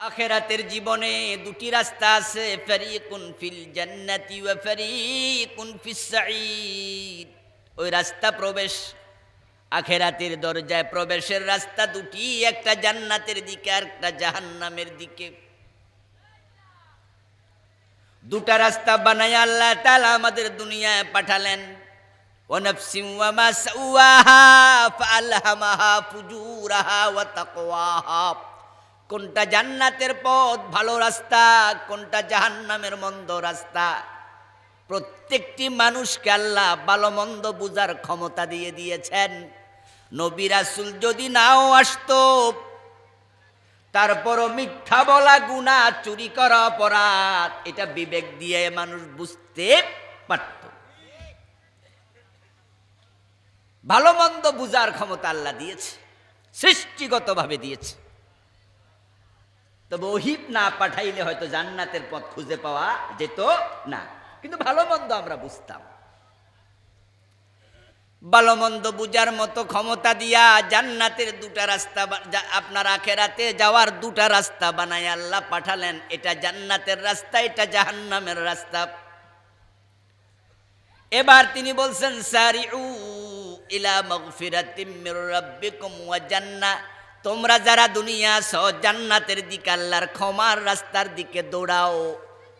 আখেরাতের জীবনে দুটি রাস্তা আছে, ফারিকুন ফিল জান্নাতি ওয়া ফারিকুন ফিস ওই রাস্তা প্রবেশ, আখেরাতের দরজায় প্রবেশের রাস্তা দুটি, একটা জান্নাতের দিকে আর একটা জাহান্নামের দিকে। দুটা রাস্তা বানায় আল্লাহ তাআলা আমাদের দুনিয়ায় পাঠালেন। ওয়ানাফসিম ওয়া মা সাওয়াহা ফাআলহামাহা ফুজুরাহা ওয়া তাকওয়াহা। কোনটা জান্নাতের পথ ভালো রাস্তা, কোনটা জাহান্নামের মন্দ রাস্তা? প্রত্যেকটি মানুষকে আল্লাহ ভালো মন্দ বুঝার ক্ষমতা দিয়ে দিয়েছেন। নবী রাসূল যদি নাও আসতো, তারপরও মিথ্যা বলা গুণা চুরি করা, অপরাধ, এটা বিবেক দিয়ে মানুষ বুঝতে পারত। ভালো মন্দ বুঝার ক্ষমতা আল্লাহ দিয়েছে, সৃষ্টিগতভাবে দিয়েছে। তবে ওহিব না পাঠাইলে হয়তো জান্নাতের পথ খুঁজে পাওয়া যেত না। কিন্তু ভালো মন্দ আমরা বুঝতাম। ভালো মন্দ বুঝার মতো ক্ষমতা দিয়া জান্নাতের দুটা রাস্তা আপনার আখেরাতে যাওয়ার দুটা রাস্তা বানায় আল্লাহ পাঠালেন। এটা জান্নাতের রাস্তা, এটা জাহান্নামের রাস্তা। এবার তিনি বলছেন, সারিউ ইলা মাগফিরাতিম মির রাব্বিকুম ওয়া জান্নাহ তোমরা যারা দুনিয়া আছো জান্নাতের দিকে আল্লাহর ক্ষমার রাস্তার দিকে দৌড়াও,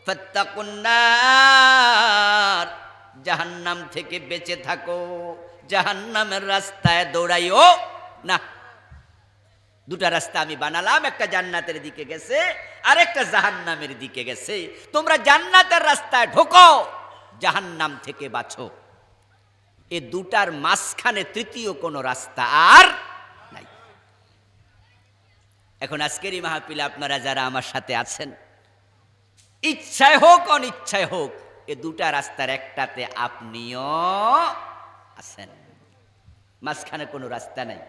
ফাত্তাকুন নার, জাহান্নাম থেকে বেঁচে থাকো, জাহান্নামের রাস্তায় দৌড়াইও না। দুটা রাস্তা আমি বানালাম, একটা জান্নাতের দিকে গেছে আর একটা জাহান্নামের দিকে গেছে। তোমরা জান্নাতের রাস্তায় ঢোকো, জাহান্নাম থেকে বাঁচো। এ দুটার মাঝখানে তৃতীয় কোনো রাস্তা আর এখন আজকের এই মাহফিলে আপনারা যারা আমার সাথে আছেন, ইচ্ছায় হোক, অনিচ্ছায় হোক, এ দুটা রাস্তার একটাতে আপনিও আছেন। মাঝখানে কোনো রাস্তা নাই।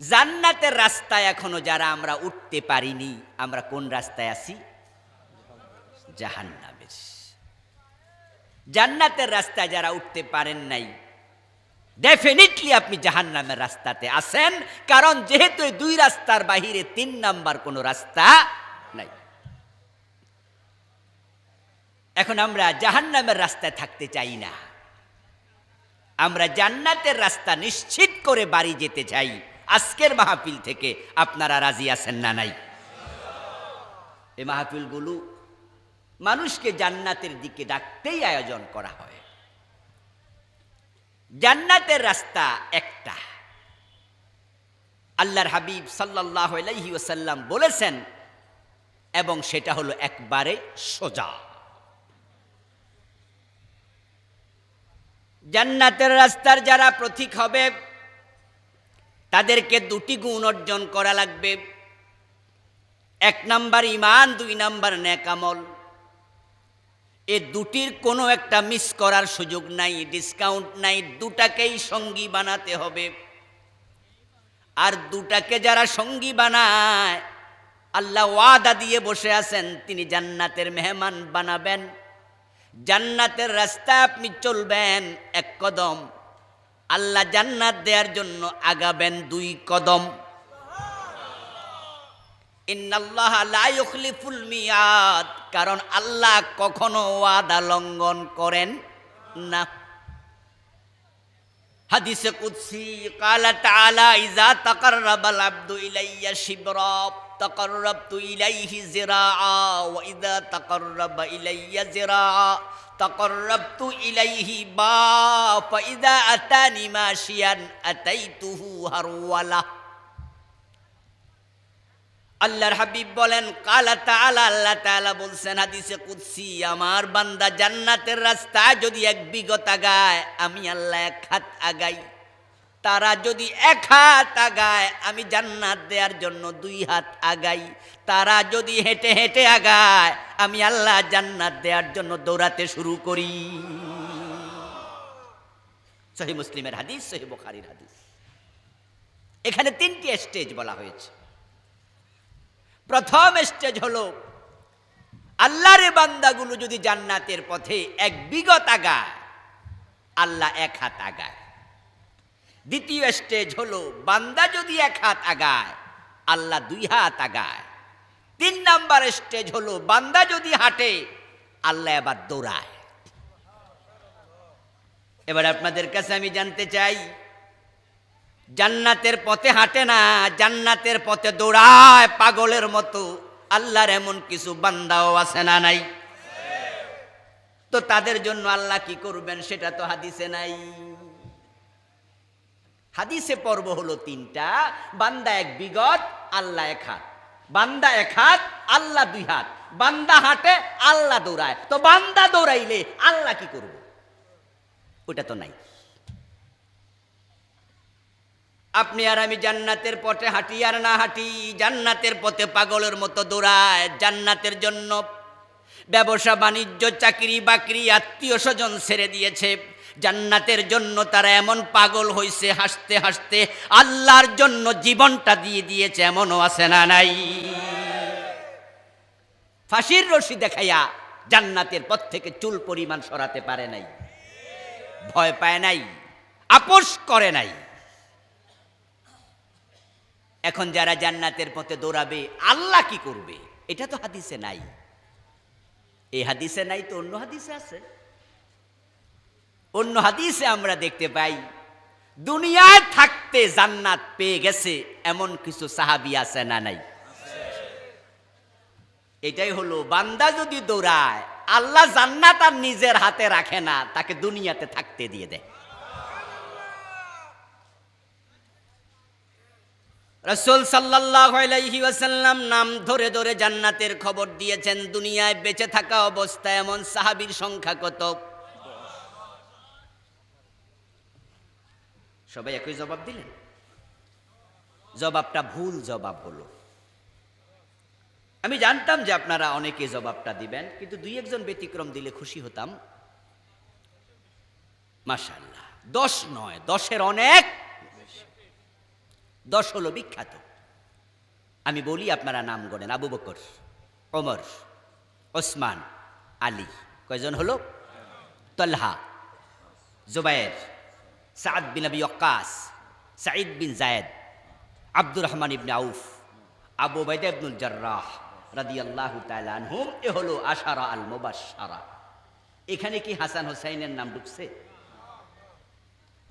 জান্নাতের রাস্তায় এখনও যারা আমরা উঠতে পারিনি, আমরা কোন রাস্তায় আছি? জাহান্নামের। জান্নাতের রাস্তায় যারা উঠতে পারেন নাই ডেফিনেটলি আপনি জাহান্নামের রাস্তাতে আছেন, কারণ যেহেতু দুই রাস্তার বাহিরে তিন নাম্বার কোনো রাস্তা নাই। এখন আমরা জাহান্নামের রাস্তায় থাকতে চাই না। আমরা জান্নাতের রাস্তা নিশ্চিত করে বাড়ি যেতে চাই। আজকের মাহফিল থেকে আপনারা রাজি আছেন না নাই? এই মাহফিলগুলো মানুষকে জান্নাতের দিকে ডাকতেই আয়োজন করা হয়। জান্নাতের রাস্তা একটা। আল্লাহর হাবিব সাল্লাহ আলাইহি বলেছেন, এবং সেটা হলো একবারে সোজা। জান্নাতের রাস্তার যারা প্রতীক হবে, তাদেরকে দুটি গুণ অর্জন করা লাগবে। এক নাম্বার ইমান দুই নাম্বার নেকামল এ দুটির কোনো একটা মিস করার সুযোগ নাই ডিসকাউন্ট নাই, দুটাকেই সঙ্গী বানাতে হবে। আর দুটাকে যারা সঙ্গী বানায়, আল্লাহ ওয়াদা দিয়ে বসে আছেন, তিনি জান্নাতের মেহমান বানাবেন। জান্নাতের রাস্তা আপনি চলবেন এক কদম। আল্লাহ জান্নাত দেওয়ার জন্য আগাবেন দুই কদম। ইন্নাল্লাহ লা ইউখলিফুল মিয়াদ। কারণ আল্লাহ কখনো ওয়াদা লঙ্ঘন করেন না। হাদিসে কুদসি, কালা তাআলা ইজা তাকাররাবাল আবদু ইলাইয়া শিবরা, তাকাররাবতু ইলাইহি জিরাআ ওয়া ইজা তাকাররাবা ইলাইয়া জিরাআ তাকাররাবতু ইলাইহি বা ফাইদা আতানি মাশিয়ান আতাইতুহু হারওয়ালা। আল্লাহর হাবিব বলেন, কালা তাআলা, আল্লাহ তাআলা বলছেন হাদিসে কুদসি, আমার বান্দা জান্নাতের রাস্তায় যদি এক বিগত আগায়, আমি আল্লাহ এক হাত আগাই। তারা যদি এক হাত আগায়, আমি জান্নাত দেওয়ার জন্য দুই হাত আগাই। তারা যদি হেঁটে হেঁটে আগায়, আমি আল্লাহ জান্নাত দেওয়ার জন্য দৌড়াতে শুরু করি। সহি মুসলিমের হাদিস, সহি বুখারীর হাদিস। এখানে তিনটি স্টেজ বলা হয়েছে। প্রথম স্টেজ হলো, আল্লাহর বান্দাগুলো যদি জান্নাতের পথে এক বিগত আগায়, আল্লাহ এক হাত আগায়। দ্বিতীয় স্টেজ হলো, বান্দা যদি এক হাত আগায়, আল্লাহ দুই হাত আগায়। তিন নাম্বার স্টেজ হলো, বান্দা যদি হাঁটে, আল্লাহ এবার দৌড়ায়। এবার আপনাদের কাছে আমি জানতে চাই জান্নাতের পথে হাঁটে না, জান্নাতের পথে দৌড়ায় পাগলের মতো। আল্লাহর এমন কিছু বান্দাও আছে না নাই? তো তাদের জন্য আল্লাহ কি করবেন সেটা তো হাদিসে নাই। হাদিসে পর্ব হলো তিনটা, বান্দা এক বিগত, আল্লাহ এক হাত। বান্দা এক হাত, আল্লাহ দুই হাত। বান্দা হাঁটে, আল্লাহ দৌড়ায়। তো বান্দা দৌড়াইলে আল্লাহ কি করব? ওটা তো নাই। আপনি আর আমি জান্নাতের পথে হাঁটি আর না হাঁটি, জান্নাতের পথে পাগলের মতো দৌড়ায়। জান্নাতের জন্য ব্যবসা, বাণিজ্য, চাকরি, বাকরি, আত্মীয় স্বজন ছেড়ে দিয়েছে। জান্নাতের জন্য তারা এমন পাগল হইছে, হাসতে হাসতে আল্লাহর জন্য জীবনটা দিয়ে দিয়েছে, এমনও আছে না নাই। ফাঁসির রশি দেখাইয়া জান্নাতের পথ থেকে চুল পরিমাণ সরাতে পারে নাই। ভয় পায় নাই, আপোষ করে নাই। এখন যারা জান্নাতের পথে দৌড়াবে, আল্লাহ কি করবে? এটা তো হাদিসে নাই। এই হাদিসে নাই তো অন্য হাদিসে আছে। অন্য হাদিসে আমরা দেখতে পাই, দুনিয়ায় থাকতে জান্নাত পেয়ে গেছে এমন কিছু সাহাবি আছে না নাই? এটাই হলো, বান্দা যদি দৌড়ায়, আল্লাহ জান্নাত আর নিজের হাতে রাখে না, তাকে দুনিয়াতে থাকতে দিয়ে দেয়। রসুল সাল্লাহ আলাইহি ওয়াসাল্লাম নাম ধরে ধরে জান্নাতের খবর দিয়েছেন, দুনিয়ায় বেঁচে থাকা অবস্থায় এমন সাহাবীর সংখ্যা কত? সবাই একই জবাব দিলেন? জবাবটা ভুল জবাব হলো। আমি জানতাম যে আপনারা অনেকে জবাবটা দিবেন, কিন্তু দুই একজন ব্যতিক্রম দিলে খুশি হতাম। মাশাল্লাহ দশ নয়, দশের অনেক দশ হলো বিখ্যাত। আমি বলি আপনারা নাম গড়েন, আবু বকর, ওমর, ওসমান, আলী। কয়জন হলো? তল্হা, জুবায়ের, সাদ বিন আবি ওকাস সাঈদ বিন জায়েদ, আব্দুর রহমান ইবনে আউফ, আবু বাইদা ইবনুল জার্রাহ রাদিয়াল্লাহু তাআলা আনহুম। এ হলো আশারা আল মুবাশশারা এখানে কি হাসান হোসাইনের নাম ঢুকছে?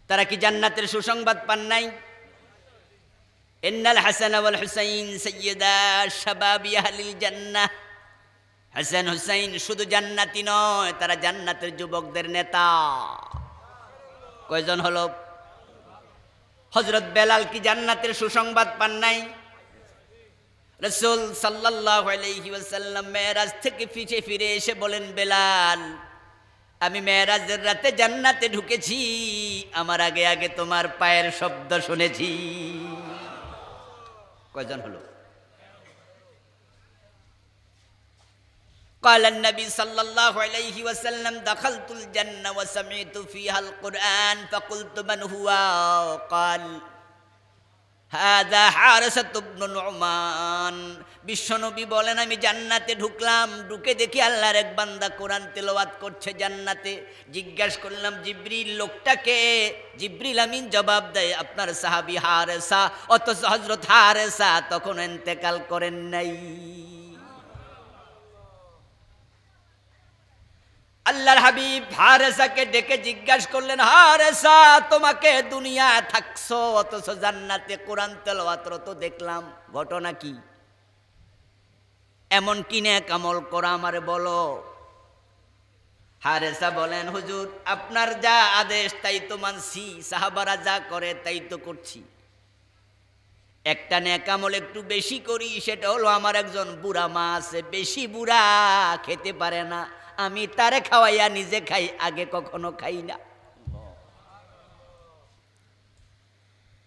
তারা কি জান্নাতের সুসংবাদ পান নাই? ইন্নাল হাসান ওয়াল হুসাইন সাইয়্যিদা শাবাবি আহলিল জান্নাহ হাসান হুসাইন শুধু জান্নাতি নয়, তারা জান্নাতের যুবকদের নেতা। কয়জন হলো? হজরত বেলাল কি জান্নাতের সুসংবাদ পান নাই? রসুল সাল্লাহ আলাইহি ওয়াসাল্লাম মেয়েরাজ থেকে ফিরে ফিরে এসে বলেন, বেলাল, আমি মেয়েরাজের রাতে জান্নাতে ঢুকেছি, আমার আগে আগে তোমার পায়ের শব্দ শুনেছি। কয়জন হলো قال النبي صلى الله عليه وسلم دخلت الجنة وسمعت فيها القرآن فقلت من هو قال হাদা হারসাত ইবনু নুমান। বিশ্বনবী বলেন, আমি জান্নাতে ঢুকলাম, ঢুকে দেখি আল্লাহর এক বান্দা কোরআন তেলাওয়াত করছে জান্নাতে। জিজ্ঞাসা করলাম, জিব্রিল লোকটাকে জিব্রিল আমিন জবাব দেয়, আপনার সাহাবী হারেসা। অথচ হযরত হারেসা তখন ইন্তেকাল করেন নাই। আল্লাহর হাবিব হারেসাকে ডেকে জিজ্ঞাসা করলেন, হারেসা, তোমাকে দুনিয়া থাকছো, অথচ জান্নাতে কোরআন তেলাওয়াত তো দেখলাম। ঘটনা কি? এমন কিনে কামল করা আমার বলো। হারেসা বলেন, হুজুর, আপনার যা আদেশ, তাই তো মানছি, সাহাবারা যা করে, তাই তো করছি। একটা নেকামল একটু বেশি করি, সেটা হলো আমার একজন বুড়া মা আছে, বেশি বুড়া খেতে পারে না। আমি তারে খাওয়াইয়া নিজে খাই, আগে কখনো খাই না।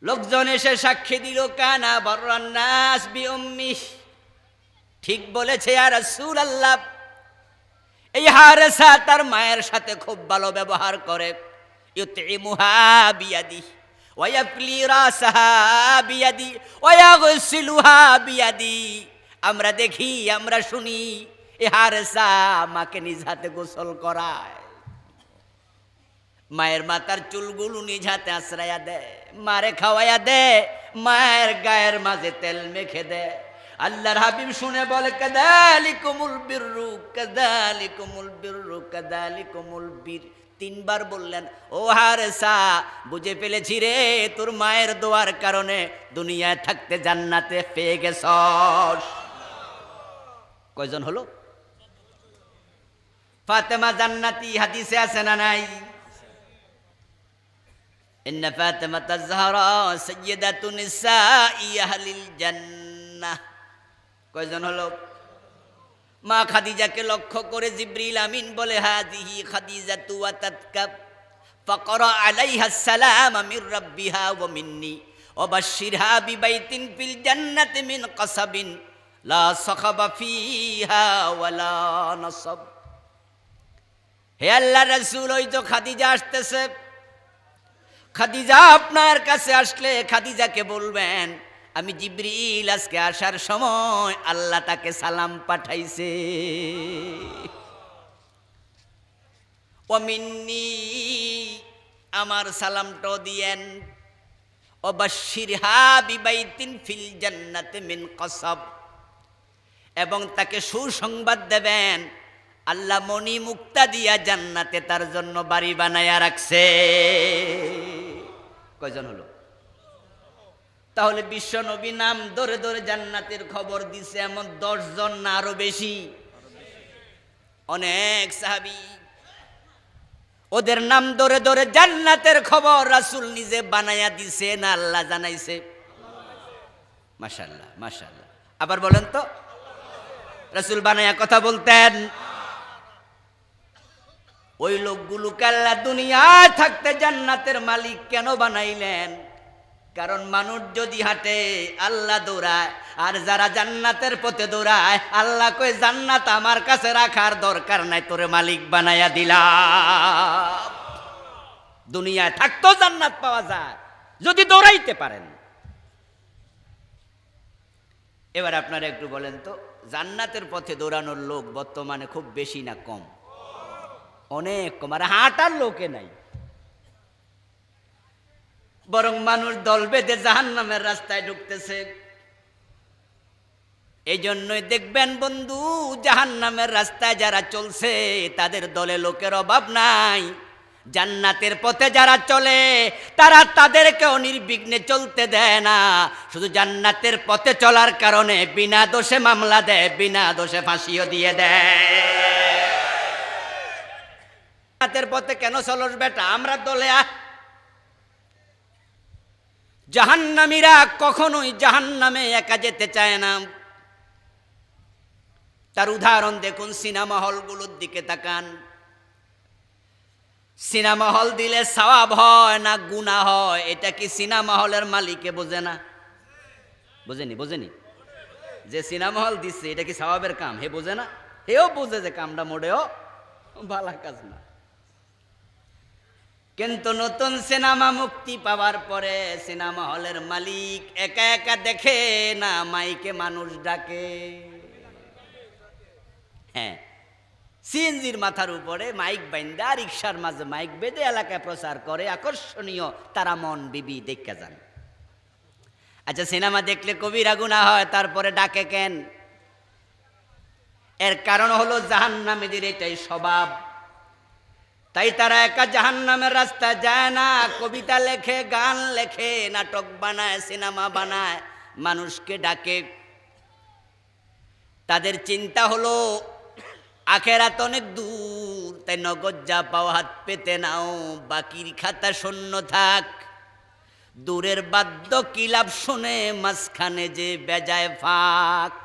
লোকজন এসে সাক্ষী দিল, কানা বর্রান্নাস বি উম্মি ঠিক বলেছে আর রাসূল আল্লাহ এই হারেসা তার মায়ের সাথে খুব ভালো ব্যবহার করে। ইউতিমুহা বিয়াদি ওয়ায়াফলি রাসাহা বিয়াদি ওয়াগসিলুহা বিয়াদি। আমরা দেখি, আমরা শুনি। হারেসা মাকে নিজ হাতে গোসল করায়। মায়ের মাথার চুলগুলো নিজ হাতে আশ্রয়া দেয় মারে খাওয়াইয়া দে, মায়ের গায়ের মাঝে তেল মেখে দে। আল্লাহর হাবিব শুনে বলে কাদালি কুমুল বিররু কাদালি কুমুল বিররু কাদালি কুমুল বীর। তিনবার বললেন, ও হারেসা, বুঝে ফেলেছি রে, তোর মায়ের দোয়ার কারণে দুনিয়ায় থাকতে জান্নাতে পেয়ে গেছস। কয়জন হলো? ফাতেমা জান্নাতি হাদিসে আছে না নাই إن فاطمة الزهراء سيدة نساء أهل الجنة কয়জন হলো মা খাদিজাকে লক্ষ্য করে জিব্রিল আমিন বলে হাদিহি খাদিজা তুয়া তাতকাব فقرأ عليها السلام من ربها ومني وبشرها ببيت في الجنة من قصب لا صخب فيها ولا نصب হে আল্লাহ রসুল, ওই তো খাদিজা আসতেছে। খাদিজা আপনার কাছে আসলে খাদিজাকে বলবেন, আমি জিব্রিল আজকে আসার সময় আল্লাহ তাকে সালাম পাঠাইছে। অমিন্নি আমার সালামটাও দিয়েন। অবশ্যির হাবিবাইতিন ফিল জান্নাতে মিন কসব। এবং তাকে সুসংবাদ দেবেন আল্লাহ মণি মুক্তা দিয়া জান্নাতে তার জন্য বাড়ি বানায়া রাখছে। কয়জন হলো? তাহলে বিশ্ব নবী নাম ধরে ধরে জান্নাতের খবর দিছে, এমন দশ জন না আরও বেশি? অনেক সাহাবি। ওদের নাম ধরে ধরে জান্নাতের খবর রাসুল নিজে বানায়া দিছে না আল্লাহ জানাইছে? মাশাল্লাহ মাশাল্লাহ আবার বলেন তো, রাসুল বানায়া কথা বলতেন। ওই লোকগুলোকে আল্লাহ দুনিয়ায় থাকতে জান্নাতের মালিক কেন বানাইলেন? কারণ মানুষ যদি হাঁটে, আল্লাহ দৌড়ায়, আর যারা জান্নাতের পথে দৌড়ায়, আল্লাহ কই জান্নাত আমার কাছে রাখার দরকার নাই, তোরে মালিক বানাইয়া দিলাম। দুনিয়ায় থাকতো জান্নাত পাওয়া যায়, যদি দৌড়াইতে পারেন। এবার আপনারা একটু বলেন তো, জান্নাতের পথে দৌড়ানোর লোক বর্তমানে খুব বেশি না কম? অনেক কম, আর হাঁটার লোকে নাই। বরং মানুষ দল বেঁধে জাহান নামের রাস্তায় ঢুকতেছে। এই জন্যই দেখবেন বন্ধু জাহান নামের রাস্তায় যারা চলছে, তাদের দলে লোকের অভাব নাই। জান্নাতের পথে যারা চলে, তারা তাদেরকেও নির্বিঘ্নে চলতে দেয় না। শুধু জান্নাতের পথে চলার কারণে বিনা দোষে মামলা দেয়, বিনা দোষে ফাঁসিও দিয়ে দেয়। জান্নাতের পথে কেন চলস বেটা? আমরা দলে আ জাহান্নামীরা কখনোই জাহান্নামে একা যেতে চায় না। তার উদাহরণ দেখুন, সিনেমা হলগুলোর দিকে তাকান। সিনেমা হল দিলে সওয়াব হয় না গুণা হয়? এটা কি সিনেমা হলের মালিকে বোঝে না? বোঝেনি বোঝেনি? যে সিনেমা হল দিচ্ছে, এটা কি সওয়াবের কাম? হে বোঝে না? হেও বোঝে যে কামটা মোড়েও ভালা কাজ না। কিন্তু নতুন সিনেমা মুক্তি পাওয়ার পরে সিনেমা হলের মালিক একা একা দেখে না মাইকে মানুষ ডাকে। হ্যাঁ সিএনজির মাথার উপরে মাইক বাইন্দা রিক্সার মাঝে মাইক বেঁধে এলাকায় প্রচার করে, আকর্ষণীয় তারা মন বিবি দেখে যান। আচ্ছা সিনেমা দেখলে কবিরা গুণা হয়, তারপরে ডাকে কেন? এর কারণ হলো জাহান্নামীদের এটাই স্বভাব। তাই তারা একা জাহান নামের রাস্তায় যায় না। কবিতা লেখে, গান লেখে, নাটক বানায়, সিনেমা বানায়। মানুষকে ডাকে। তাদের চিন্তা হলো, আখেরাত অনেক দূর, তাই নগদ যা পাও হাত পেতে নাও, বাকির খাতা শূন্য থাক। দূরের বাদ্য কিলাপ শুনে, মাঝখানে যে বেজায় ফাঁক।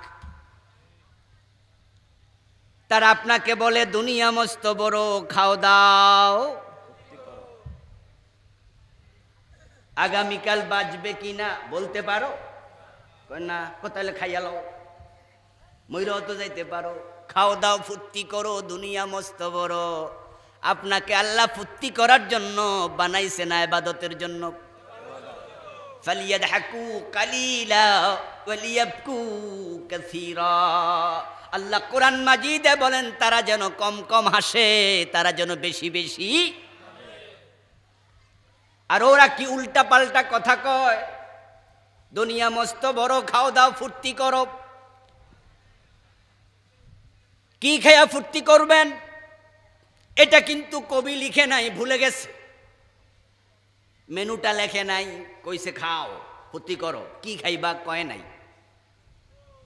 তারা আপনাকে বলে, দুনিয়া মস্ত বড়, খাও দাও। আগামীকাল বাঁচবে কি না বলতে পারো? না কোথায় খাইয়া লও। ময়ূরও তো যাইতে পারো। খাও দাও, ফুর্তি করো, দুনিয়া মস্ত বড়। আপনাকে আল্লাহ ফুর্তি করার জন্য বানাইছে না, এবাদতের জন্য। কালিলা ওয়ালিয়াবকু কাসীরা আল্লাহ কোরআন মাজিদে বলেন, তারা যেন কম কম হাসে, তারা যেন বেশি বেশি আর ওরা কি উল্টা পাল্টা কথা কয়? দুনিয়া মস্ত বড়, খাও দাও, ফুর্তি করো। কি খেয়া ফুর্তি করবেন? এটা কিন্তু কবি লিখে নাই, ভুলে গেছে। মেনুটা লেখে নাই, কইছে খাও ক্ষতি করো, কি খাইবা কয় নাই।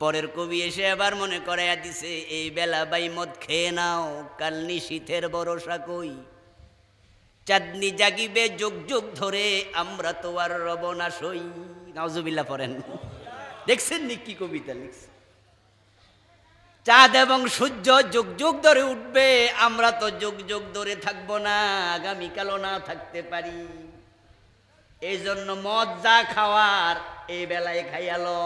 পরের কবি এসে আবার মনে করাইয়া দিছে, এই বেলা বাই মদ খেয়ে নাও কাল নিশীথের ভরসা কই। চাঁদনি জাগিবে যুগ যুগ ধরে, আমরা তো আর রব না সই। নাউজুবিল্লাহ পড়েন। দেখছেন নি কি কবিতা লিখছে? চাঁদ এবং সূর্য যুগ যুগ ধরে উঠবে, আমরা তো যুগ যুগ ধরে থাকব না, আগামীকালও না থাকতে পারি। এই জন্য মদ যা খাওয়ার এই বেলায় খাইয়ালো।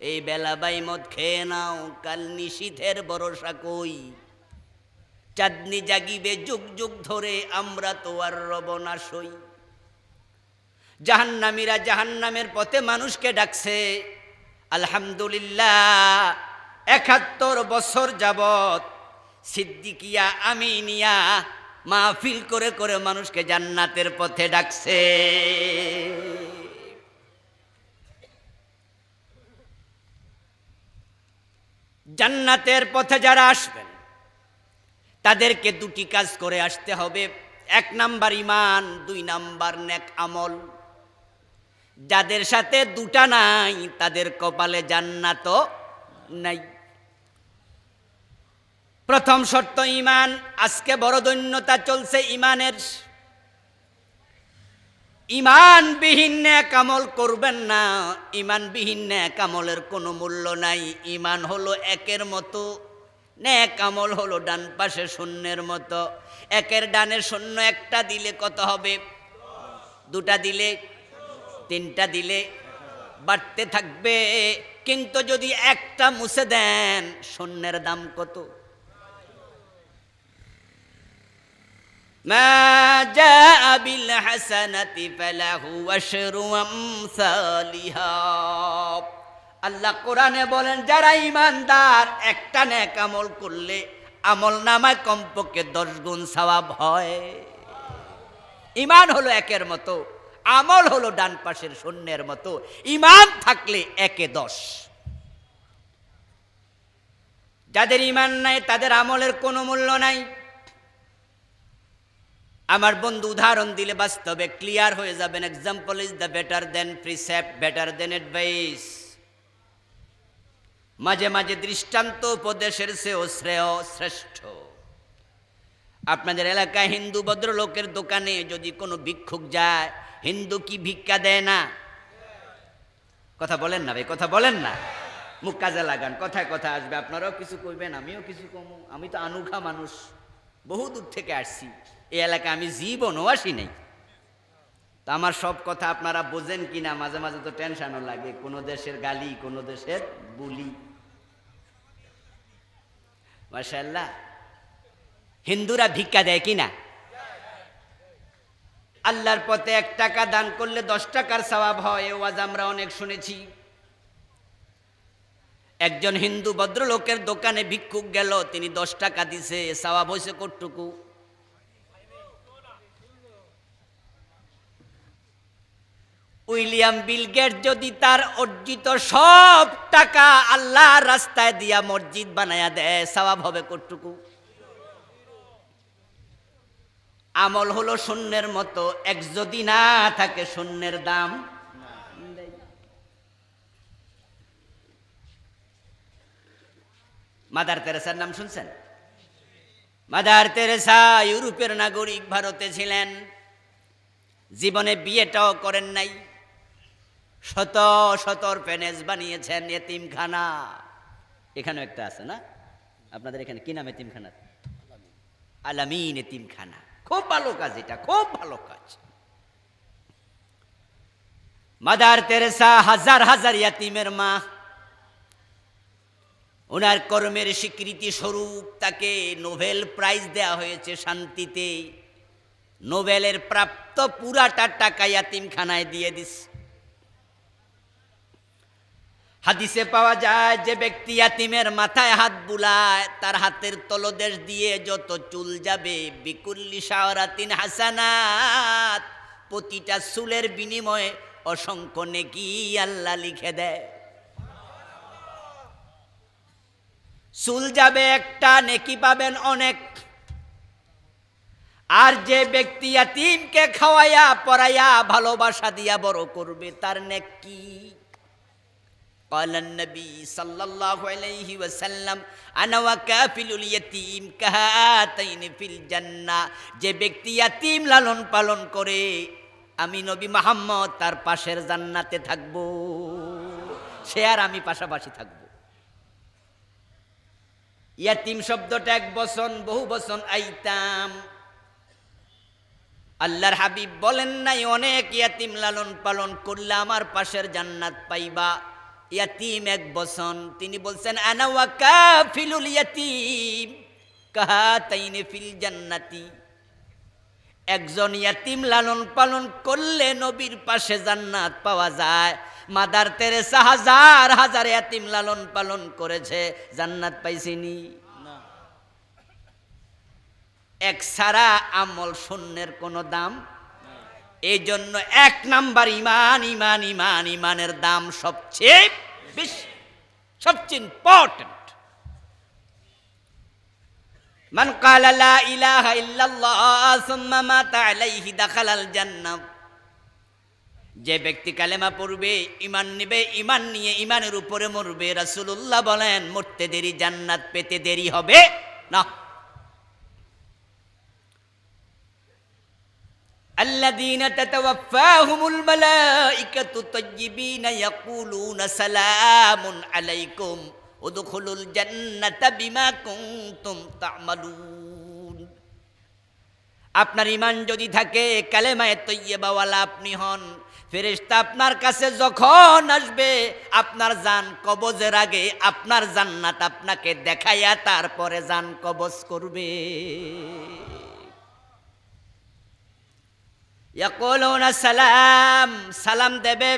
এই বেলা বাই মদ খেয়ে নাও, কাল নিশীথের ভরসা কই? চাঁদনি জাগিবে যুগ যুগ ধরে, আমরা তো আর রব না সই। জাহান্নামীরা জাহান্নামের পথে মানুষকে ডাকছে, আলহামদুলিল্লাহ, একাত্তর বছর যাবত সিদ্দিকিয়া আমিনিয়া মাহফিল করে করে মানুষকে জান্নাতের পথে ডাকছে। জান্নাতের পথে যারা আসবেন, তাদেরকে দুটি কাজ করে আসতে হবে। এক নাম্বার ইমান দুই নাম্বার নেক আমল। যাদের সাথে দুটা নাই, তাদের কপালে জান্নাত নাই। প্রথম শর্ত ইমান আজকে বড় দৈন্যতা চলছে ইমানের ইমানবিহীন ন্যাক আমল করবেন না। ইমানবিহীন ন্যাক আমলের কোনো মূল্য নাই। ইমান হলো একের মতো। ন্যাক হলো ডান পাশে শূন্যের মতো। একের ডানে শূন্য একটা দিলে কত হবে? দুটা দিলে, তিনটা দিলে বাড়তে থাকবে। কিন্তু যদি একটা মুছে দেন, শূন্যের দাম কত? ما جاء بالحسنة فله عشر أمثالها আল্লাহ কোরআনে বলেন যারা ইমানদার একটা নেক আমল করলে আমল নামায় কমপক্ষে দশ গুণ সওয়াব হয় ইমান হলো একের মতো আমল হলো ডান পাশের শূন্যের মতো ইমান থাকলে একে দশ যাদের ইমান নাই তাদের আমলের কোনো মূল্য নাই আমার বন্ধু উদাহরণ দিলে বাস্তবে ক্লিয়ার হয়ে যাবেন। Example is the better than precept better than advice মাঝে মাঝে দৃষ্টান্ত উপদেশের চেয়েও শ্রেয়, শ্রেষ্ঠ। আপনাদের এলাকায় হিন্দু ভদ্রলোকের দোকানে যদি কোনো ভিক্ষুক যায়, হিন্দু কি ভিক্ষা দেয় না? কথা বলেন না ভাই, কথা বলেন না। মুখ কাজে লাগান কথায় কথা আসবে। আপনারাও কিছু কইবেন, আমিও কিছু কমু। আমি তো আনুঘা মানুষ, বহু দূর থেকে আসছি। এই এলাকায় আমি জীবনও আসি নাই। তা আমার সব কথা আপনারা বোঝেন কি না মাঝে মাঝে তো টেনশনও লাগে। কোনো দেশের গালি, কোনো দেশের বুলি। মার্শাল্লাহ হিন্দুরা ভিক্ষা দেয় কি না আল্লাহর পথে এক টাকা দান করলে দশ টাকার সওয়াব হয়, এ ওয়াজ আমরা অনেক শুনেছি। একজন হিন্দু ভদ্রলোকের দোকানে ভিক্ষুক গেল, তিনি দশ টাকা দিছে, সওয়াব হয়েছে কটুকু উইলিয়াম বিল গেট যদি তার অর্জিত সব টাকা আল্লাহ রাস্তায় দিয়া মসজিদ বানায়া দেয়, সওয়াব হবে কটুকু আমল হলো শূন্যের মতো, এক যদি না থাকে শূন্যের দাম। মাদার তেরেসার নাম শুনছেন? মাদার তেরেসা ইউরোপের নাগরিক, ভারতে ছিলেন। জীবনে বিয়েটাও করেন নাই। শত শতর পেনেস বানিয়েছেন এতিমখানা। এখানেও একটা আছে না? আপনাদের এখানে কি নাম এতিমখানা আলামিন এতিমখানা। খুব ভালো কাজ এটা, খুব ভালো কাজ। মাদার তেরেসা হাজার হাজার ইয়াতিমের মা, ওনার কর্মের স্বীকৃতি স্বরূপ তাকে নোবেল প্রাইজ দেয়া হয়েছে শান্তিতে। নোবেলের প্রাপ্ত পুরাটা টাকা ইয়াতিমখানায় দিয়ে দিস। হাদিসে পাওয়া যায় যে ব্যক্তি ইয়াতিমের মাথায় হাত বুলায়, তার হাতের তলদেশ দিয়ে যত চুল যাবে, বিকুল্লি শাওরাতিন হাসানাত, প্রতিটা চুলের বিনিময়ে অসংখ্য নেকি আল্লাহ লিখে দেয়। চুল যাবে একটা, নেকি পাবেন অনেক। আর যে ব্যক্তি ইয়াতিমকে খাওয়াইয়া পড়াইয়া ভালোবাসা দিয়া বড় করবে, তার নেকি قال النبي صلى الله عليه وسلم انا وكافل اليتيم كهاتين في الجنه যে ব্যক্তি ইয়াতিম লালন পালন করে আমি নবী মোহাম্মদ তার পাশের জান্নাতে থাকব সে আর আমি পাশাপাশি থাকব ইয়াতিম শব্দটা এক বচন বহু বচন আইতাম আল্লাহর হাবিব বলেন নাই অনেক ইয়াতিম লালন পালন করলে আমার পাশের জান্নাত পাইবা ইয়াতিম এক বসন। তিনি বলছেন আনা ওয়া কাফিলুল ইয়াতিম কাহাতাইনে ফিল জান্নাতি। একজন ইয়াতিম লালন পালন করলে নবীর পাশে জান্নাত পাওয়া যায়। মাদার তেরেসা হাজার হাজার ইয়াতিম লালন পালন করেছে জান্নাত পাইছিনি। এক সারা আমল শূন্যের কোনো দাম এই জন্য এক নাম্বার ইমান ইমান ইমান, ইমানের দাম সবচেয়ে বেশি, সবচেয়ে ইম্পর্টেন্ট মান কালা লা ইলাহা ইল্লাল্লাহ, সুম্মা দাখালাল জান্নাহ। যে ব্যক্তি কালেমা পড়বে ইমান নিবে ইমান নিয়ে ইমানের উপরে মরবে রাসুল্লাহ বলেন, মরতে দেরি, জান্নাত পেতে দেরি হবে না। الذين تتوفاهم الملائكة طيبين يقولون سلام عليكم ادخلوا الجنة بما كنتم تعملون আপনার ইমান যদি থাকে কালেমায় তৈয়বাওয়ালা আপনি হন ফেরেশতা আপনার কাছে যখন আসবে আপনার জান কবজের আগে আপনার জান্নাত আপনাকে দেখাইয়া তারপরে জান কবজ করবে ইয়াকুলুনা সালাম সালাম দেবে।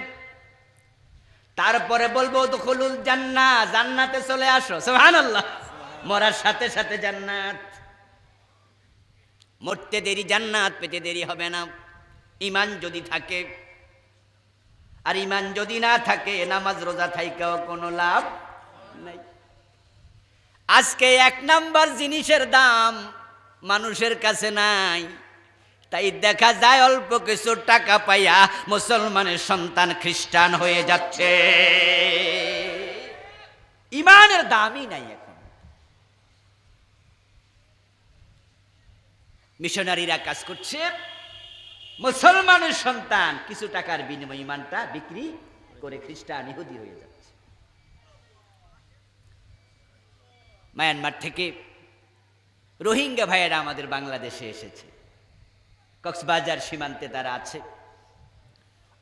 তারপরে বলব দুখুলুল জান্নাহ জান্নাতে চলে আসো। সুবহানাল্লাহ। মরার সাথে সাথে জান্নাত। মরতে দেরি জান্নাত, পেতে দেরি হবে না। ইমান যদি থাকে, আর ইমান যদি না থাকে, নামাজ, রোজা থাইকাও কোনো লাভ নাই। আজকে এক নাম্বার জিনিসের দাম মানুষের কাছে নাই। তাই দেখা যায় অল্প কিছু টাকা পাইয়া মুসলমানের সন্তান খ্রিস্টান হয়ে যাচ্ছে। ইমানের দামই নাই এখন। মিশনারিরা কাজ করছে। মুসলমানের সন্তান কিছু টাকার বিনিময় ইমানটা বিক্রি করে খ্রিস্টান ইহুদি হয়ে যাচ্ছে। মায়ানমার থেকে রোহিঙ্গা ভাইয়েরা আমাদের বাংলাদেশে এসেছে। কক্সবাজার সীমান্তে তারা আছে।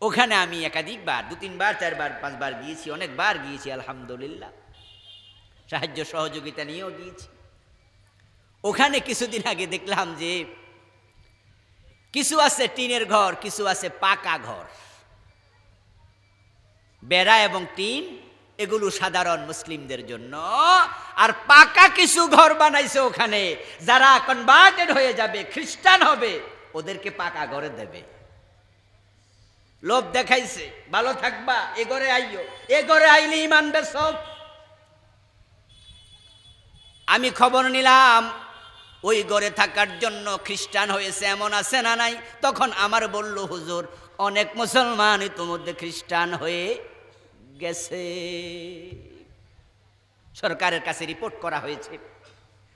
ওখানে আমি একাধিকবার, দু, তিনবার, চারবার, পাঁচবার গিয়েছি, অনেকবার গিয়েছি, আলহামদুলিল্লাহ। সাহায্য সহযোগিতা নিয়েও গিয়েছি। ওখানে কিছুদিন আগে দেখলাম যে কিছু আছে টিনের ঘর, কিছু আছে পাকা ঘর। বেড়া এবং টিন, এগুলো সাধারণ মুসলিমদের জন্য। আর পাকা কিছু ঘর বানাইছে ওখানে। যারা কনভার্টেড হয়ে যাবে, খ্রিস্টান হবে। ওদেরকে পাকা ঘরে দেবে। লোভ দেখাইছে, ভালো থাকবা, এ ঘরে আইও। এ ঘরে আইলে ইমানবে সব। আমি খবর নিলাম, ওই ঘরে থাকার জন্য খ্রিস্টান হয়েছে, এমন আছে না নাই? তখন আমার বলল, হুজুর, অনেক মুসলমান ইতিমধ্যে খ্রিস্টান হয়ে গেছে। সরকারের কাছে রিপোর্ট করা হয়েছে।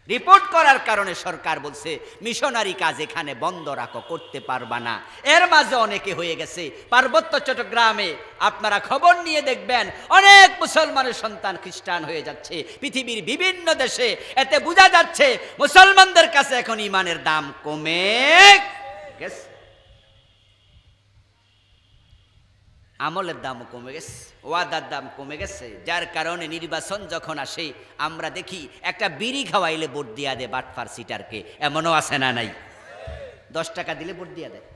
রিপোর্ট করার কারণে সরকার বলছে মিশনারি কাজ এখানে বন্ধ রাখো, করতে পারবা না। এর মাঝে অনেকে হয়ে গেছে। পার্বত্য চট্টগ্রামে আপনারা খবর নিয়ে দেখবেন, অনেক মুসলমানের সন্তান খ্রিস্টান হয়ে যাচ্ছে। পৃথিবীর বিভিন্ন দেশে এতে বোঝা যাচ্ছে, মুসলমানদের কাছে এখন ইমানের দাম কমে গেছে। আমলের দামও কমে গেছে। ওয়াদার দাম কমে গেছে। যার কারণে নির্বাচন যখন আসে, আমরা দেখি একটা বিড়ি খাওয়াইলে ভোট দিয়া দেয় বাটফার সিটারকে। এমনও আছে না নাই? দশ টাকা দিলে ভোট দিয়া দেয়।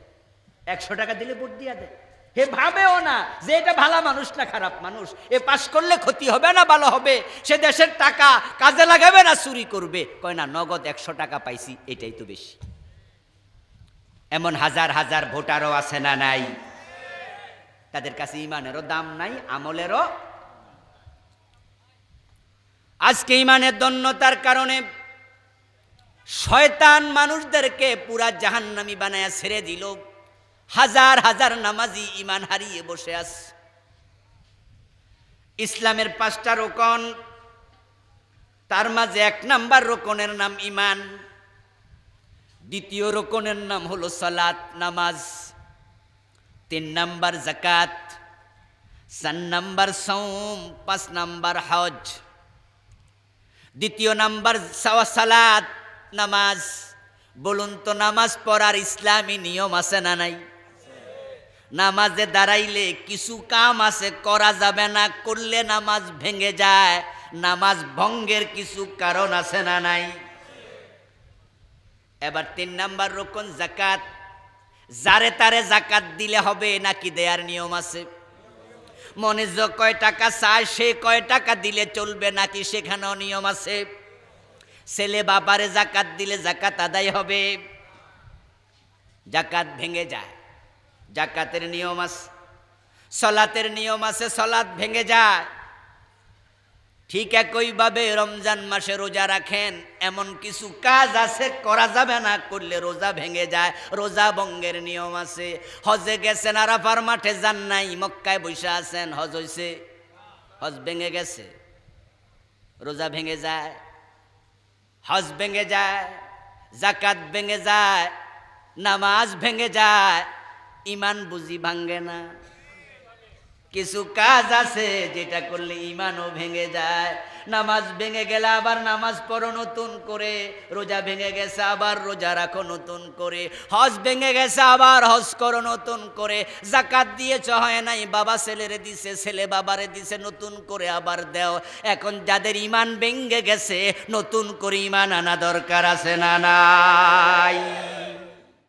একশো টাকা দিলে ভোট দিয়া দেয়। হে ভাবেও না যে এটা ভালো মানুষ না খারাপ মানুষ। এ পাশ করলে ক্ষতি হবে না ভালো হবে? সে দেশের টাকা কাজে লাগাবে না, চুরি করবে? কয় না, নগদ একশো টাকা পাইছি, এটাই তো বেশি। এমন হাজার হাজার ভোটারও আছে না নাই? তাদের কাছে ইমানেরও দাম নাই, আমলেরও। আজকে ইমানের দন্যতার কারণে শয়তান মানুষদেরকে পুরা জাহান্নামি বানায়া ছেড়ে দিল। হাজার হাজার নামাজি ইমান হারিয়ে বসে আস ইসলামের পাঁচটা রোকন, তার মাঝে এক নাম্বার রোকনের নাম ইমান, দ্বিতীয় রোকনের নাম হলো সালাত, নামাজ। তিন নাম্বার জাকাত, চার নাম্বার সৌম পাঁচ নাম্বার হজ দ্বিতীয় নাম্বার সালাত, নামাজ, বলুন তো নামাজ পড়ার ইসলামী নিয়ম আছে না নাই? নামাজে দাঁড়াইলে কিছু কাম আছে, করা যাবে না, করলে নামাজ ভেঙে যায়, নামাজ ভঙ্গের কিছু কারণ আছে না নাই? এবার তিন নাম্বার রকম জাকাত যারে তারে জাকাত দিলে হবে নাকি দেয়ার নিয়ম আছে? মনে যে কয় টাকা চায়, সে কয় টাকা দিলে চলবে নাকি সেখানেও নিয়ম আছে? ছেলে বাবারে জাকাত দিলে জাকাত আদায় হবে। জাকাত ভেঙে যায়। জাকাতের নিয়ম আছে। সলাতের নিয়ম আছে, সলাৎ ভেঙে যায়। ঠিক একইভাবে রমজান মাসে রোজা রাখেন, এমন কিছু কাজ আছে, করা যাবে না, করলে রোজা ভেঙে যায়, রোজা ভঙ্গের নিয়ম আছে। হজে গেছেন, আরাফার মাঠে যান নাই, মক্কায় বসে আছেন, হজ হইছে? হজ ভেঙে গেছে। রোজা ভেঙে যায়, হজ ভেঙে যায় জাকাত ভেঙে যায়, নামাজ ভেঙে যায়, ইমান বুঝি ভাঙ্গে না। কিছু কাজ আছে যেটা করলে ইমানও ভেঙে যায়। নামাজ ভেঙে গেলে আবার নামাজ পড়ো নতুন করে। রোজা ভেঙে গেছে, আবার রোজা রাখো নতুন করে। হজ ভেঙে গেছে, আবার হজ করো নতুন করে। জাকাত দিয়েছ, হয় নাই, বাবা ছেলেরে দিছে, ছেলে বাবারে দিছে, নতুন করে আবার দেও। এখন যাদের ইমান ভেঙে গেছে, নতুন করে ইমান আনা দরকার আছে না নাই?